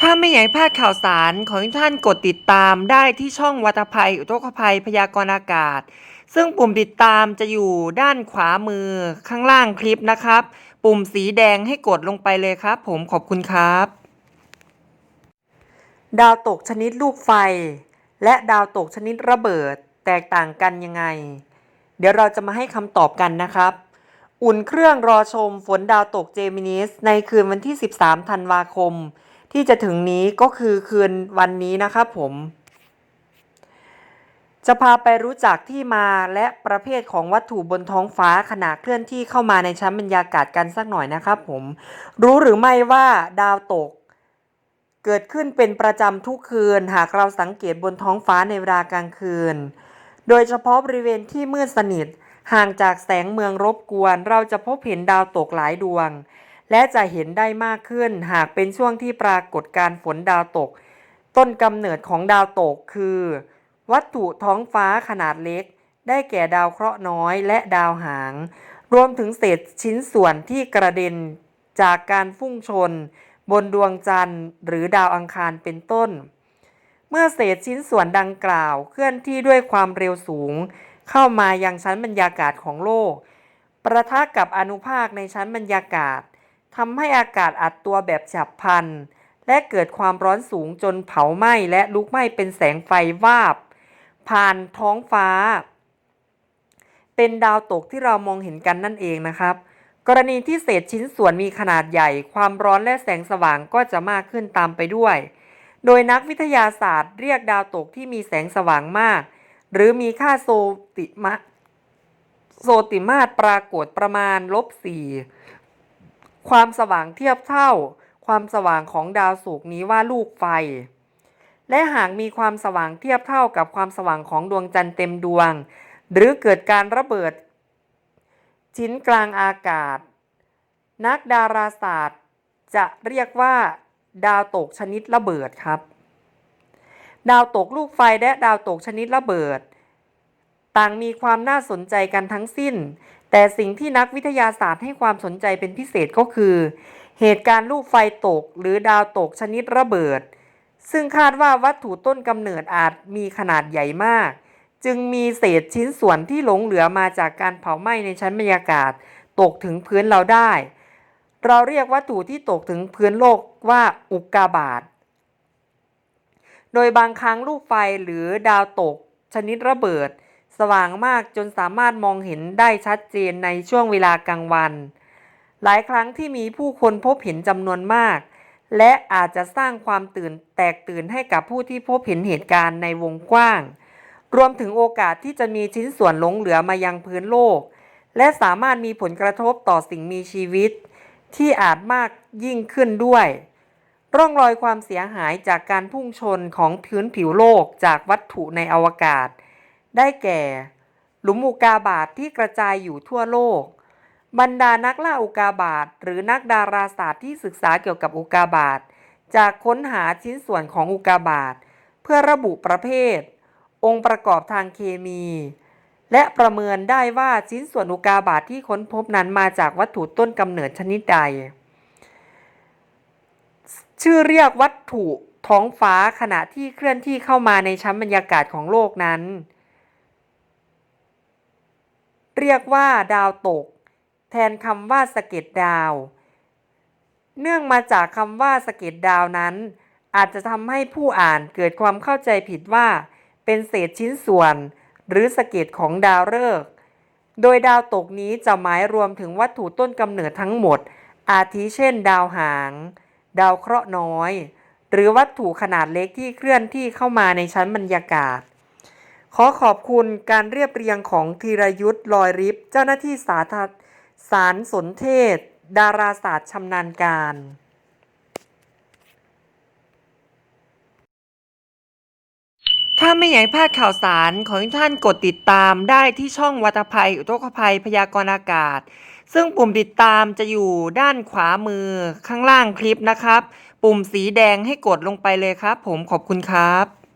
ถ้าไม่อยากพลาดข่าวสารขอให้ท่านกดติดตามได้ที่ช่องวัตภัย อุทกภัยพยากรณ์อากาศ ซึ่งปุ่มติดตามจะอยู่ด้านขวามือข้างล่างคลิปนะครับ ปุ่มสีแดงให้กดลงไปเลยครับ ผมขอบคุณครับ ดาวตกชนิดลูกไฟ และดาวตกชนิดระเบิดแตกต่างกันยังไง เดี๋ยวเราจะมาให้คำตอบกันนะครับ อุ่นเครื่องรอชมฝนดาวตกเจมินิสในคืนวันที่ 13 ธันวาคม ที่จะถึงนี้ก็คือคืนวันนี้นะครับผม จะพาไปรู้จักที่มาและประเภทของวัตถุบนท้องฟ้าขณะเคลื่อนที่เข้ามาในชั้นบรรยากาศกันสักหน่อยนะครับผม รู้หรือไม่ว่าดาวตก เกิดขึ้นเป็นประจำทุกคืน หากเราสังเกตบนท้องฟ้าในเวลากลางคืน โดยเฉพาะบริเวณที่มืดสนิทห่างจากแสงเมืองรบกวน เราจะพบเห็นดาวตกหลายดวง และจะเห็นได้มากขึ้นหากเป็นช่วงที่ปรากฏการฝนดาวตก ต้นกำเนิดของดาวตกคือ วัตถุท้องฟ้าขนาดเล็ก ได้แก่ดาวเคราะห์น้อยและดาวหาง รวมถึงเศษชิ้นส่วนที่กระเด็นจากการฟุ้งชน บนดวงจันทร์ หรือดาวอังคารเป็นต้น เมื่อเศษชิ้นส่วนดังกล่าว เคลื่อนที่ด้วยความเร็วสูง เข้ามายังชั้นบรรยากาศของโลก ประทะกับอนุภาคในชั้นบรรยากาศ ทำให้อากาศอัดตัวแบบฉับพลัน และเกิดความร้อนสูงจนเผาไหม้และลุกไหม้เป็นแสงไฟวาบ ผ่านท้องฟ้า เป็นดาวตกที่เรามองเห็นกันนั่นเองนะครับ กรณีที่เศษชิ้นส่วนมีขนาดใหญ่ ความร้อนและแสงสว่างก็จะมากขึ้นตามไปด้วย โดยนักวิทยาศาสตร์เรียกดาวตกที่มีแสงสว่างมาก หรือมีค่าโซติมะโซติมาตรปรากฏประมาณลบสี่ ความสว่างเทียบเท่า ความสว่างของดาวศุกร์นี้ว่าลูกไฟ และหากมีความสว่างเทียบเท่ากับความสว่างของดวงจันทร์เต็มดวง หรือเกิดการระเบิด ชิ้นกลางอากาศ นักดาราศาสตร์ จะเรียกว่า ดาวตกชนิดระเบิดครับ ดาวตกลูกไฟและดาวตกชนิดระเบิด ต่างมีความน่าสนใจกันทั้งสิ้น แต่สิ่งที่นักวิทยาศาสตร์ให้ความสนใจเป็นพิเศษก็คือ เหตุการณ์ลูกไฟตกหรือดาวตกชนิดระเบิด ซึ่งคาดว่าวัตถุต้นกำเนิดอาจมีขนาดใหญ่มาก จึงมีเศษชิ้นส่วนที่หลงเหลือมาจากการเผาไหม้ในชั้นบรรยากาศ ตกถึงพื้นเราได้ เราเรียกวัตถุที่ตกถึงพื้นโลกว่าอุกกาบาตโดยบางครั้งลูกไฟหรือดาวตกชนิดระเบิด สว่างมากจนสามารถมองเห็นได้ชัดเจนในช่วงเวลากลางวัน หลายครั้งที่มีผู้คนพบเห็นจำนวนมาก และอาจจะสร้างความตื่นแตกตื่นให้กับผู้ที่พบเห็นเหตุการณ์ในวงกว้าง รวมถึงโอกาสที่จะมีชิ้นส่วนหลงเหลือมายังพื้นโลก และสามารถมีผลกระทบต่อสิ่งมีชีวิต ที่อาจมากยิ่งขึ้นด้วยร่องรอยความเสียหายจากการพุ่งชนของพื้นผิวโลกจากวัตถุในอวกาศ ได้แก่ หลุมอุกาบาตทที่กระจายอยู่ทั่วโลก บรรดานักล่าอุกาบาตหรือนักดาราศาสตร์ที่ศึกษาเกี่ยวกับอุกาบาตจากค้นหาชิ้นส่วนของอุกาบาตเพื่อระบุประเภท องค์ประกอบทางเคมี และประเมินได้ว่าชิ้นส่วนอุกกาบาตที่ค้นพบนั้นมาจากวัตถุต้นกำเนิดชนิดใด ชื่อเรียกวัตถุท้องฟ้าขณะที่เคลื่อนที่เข้ามาในชั้นบรรยากาศของโลกนั้น เรียกว่าดาวตก แทนคำว่าสะเก็ดดาว เนื่องมาจากคำว่าสะเก็ดดาวนั้น อาจจะทำให้ผู้อ่านเกิดความเข้าใจผิดว่า เป็นเศษชิ้นส่วน หรือสะเก็ดของดาวฤกษ์โดยดาวตกนี้จะหมายรวมถึงวัตถุต้นกำเนิดทั้งหมด อาทิเช่น ดาวหาง ดาวเคราะห์น้อย หรือวัตถุขนาดเล็กที่เคลื่อนที่เข้ามาในชั้นบรรยากาศ ขอขอบคุณการเรียบเรียงของธีรยุทธ์ลอยริบเจ้าหน้าที่สาธารสารสนเทศ ดาราศาสตร์ชำนาญการถ้าไม่อยากพลาดข่าวสารขอให้ท่านกดติดตามได้ที่ช่องวัตภัย อุทกภัยพยากรณ์อากาศ ซึ่งปุ่มติดตามจะอยู่ด้านขวามือข้างล่างคลิปนะครับ ปุ่มสีแดงให้กดลงไปเลยครับ ผมขอบคุณครับ